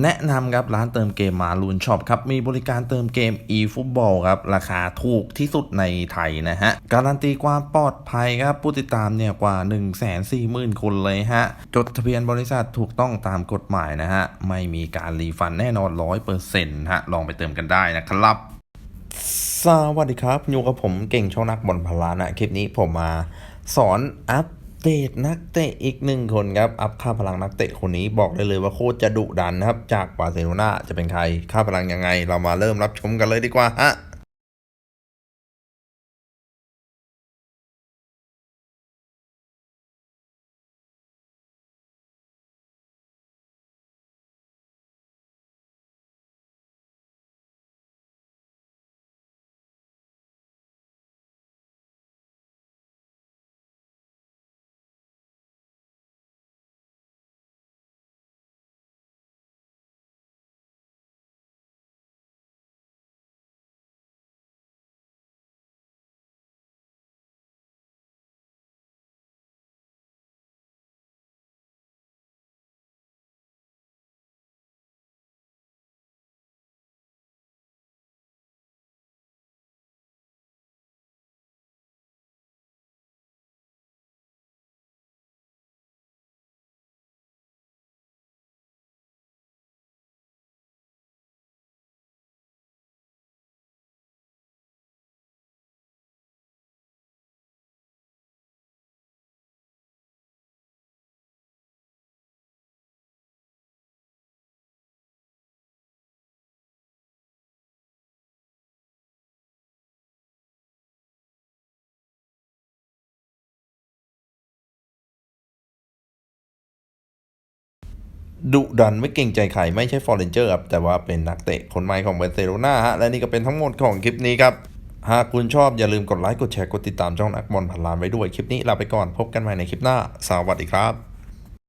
แนะนำครับร้านเติมเกมมาลูนช็อปครับ มีบริการเติมเกม e-football ครับ ราคาถูกที่สุดในไทยนะฮะ การันตีความปลอดภัยครับ ผู้ติดตามเนี่ยกว่า 1 4 0 0 0 0 คนเลยฮะ จดทะเบียนบริษัทถูกต้องตามกฎหมายนะฮะ ไม่มีการรีฟันแน่นอน 100%ฮะ ลองไปเติมกันได้นะครับ สวัสดีครับอยู่กับผมเก่งช่องนักบอลพลานะ คลิปนี้ผมมาสอนอัป เดตนักเตะอีกหนึ่งคนครับ อัพค่าพลังนักเตะคนนี้บอกได้เลยว่าโคตรจะดุดันนะครับ จากบาร์เซโลนาจะเป็นใคร ค่าพลังยังไง เรามาเริ่มรับชมกันเลยดีกว่าฮะ ดุดันไม่เก่งใจใครไม่ใช่ฟอร์เรนเจอร์ครับ แต่ว่าเป็นนักเตะคนใหม่ของบาร์เซโลนาฮะ และนี่ก็เป็นทั้งหมดของคลิปนี้ครับ หากคุณชอบอย่าลืมกดไลค์ กดแชร์ กดติดตามช่องนักบอลพันล้านไว้ด้วย คลิปนี้ลาไปก่อน พบกันใหม่ในคลิปหน้า สวัสดีครับ